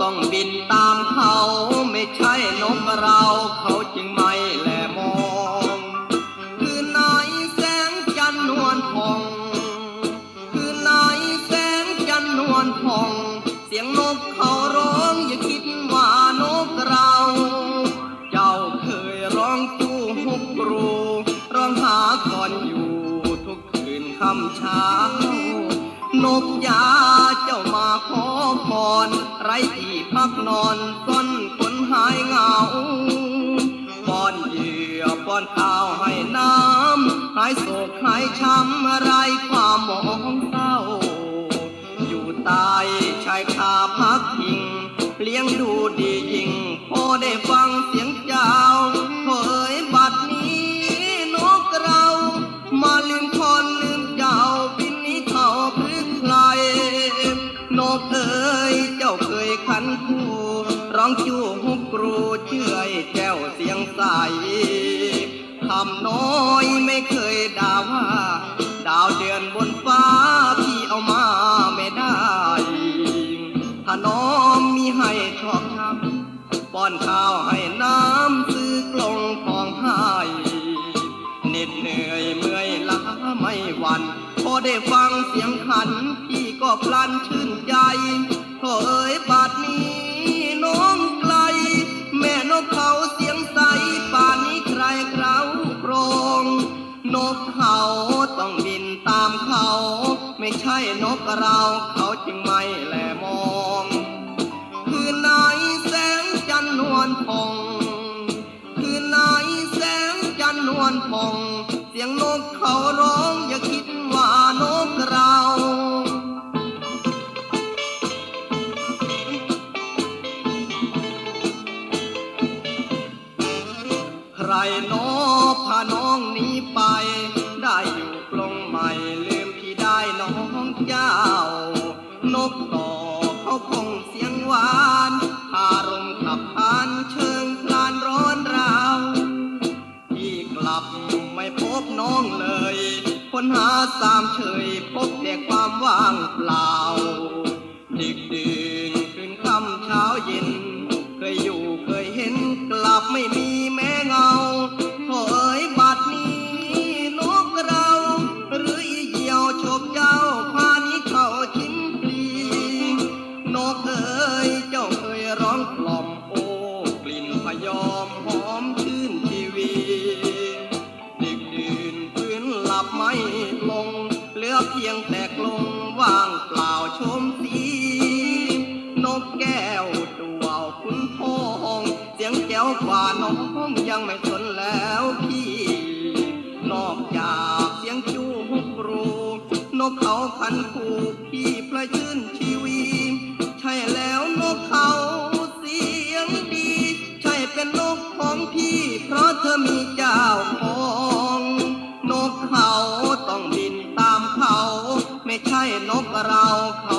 ต้องบินตามเขาไม่ใช่นกเราเขาจึงไม่แลมองคือไหนแสงจันทร์นวลพองคือไหนแสงจันทร์นวลพอง เสียงนกเขาร้องอย่าคิดว่านกเรา เจ้าเคยร้องจู้ฮุกกรูร้องหาก่อนอยู่ทุกคืนค่ำเช้านกยามา ขอพรไรที่พักนอนซ่อนคนหายเหงาป้อนเหยื่อป้อนข้าวให้น้ำหายโศกหายช้ำไรความมอง นกเอ๋ยเจ้าเคยขันคู่ร้องจู้ฮุกครูเชื่อยแจ้วเสียงใสคำน้อยไม่เคยด่าว่า ดาวเดือนบนฟ้าพี่เอามาไม่ได้ถ้าน้อมมีให้ชอบช้ำป้อนข้าวให้น้ำซื้อกลงของให้เหน็ดเหนื่อยเมื่อยล้าไม่หวันพอได้ฟังเสียงขันพ พลันชื่นใจโถเอ้ยบาดนี้น้องไกล แม่นกเขาเสียงใสป่านนี้ใครเขาโครง นกเขาต้องบินตามเขา ไม่ใช่นกเราเขาจึงไม่แลมอง คือไหนแสงจันทร์นวลพอง คือไหนแสงจันทร์นวลพอง เสียงนกเขาร้อง ใครโน้พาน้องหนี้ไป ได้อยู่กลงใหม่ลืมพี่ได้น้องเจ้า นกต่อเขาคงเสียงหวานคารมขับพานเชิงพลานร้อนราวพี่กลับไม่พบน้องเลยค้นหาสามเฉยพบแต่ความว่างเปล่าดึกดื่นคืนค่ำเช้าเย็นเคยอยู่ ยอมหอมชื่นชีวีดึกดื่นพื้นหลับไม่ลง เหลือเพียงแต่กลงว่างเปล่าชมสี นกแก้วตัวคุณทอง เสียงแก้วกว่าน้องยังไม่สนแล้วพี่ นอกจากเสียงจูฮุกรู นกเขาพันคูพี่พระชื่นชีวี เขา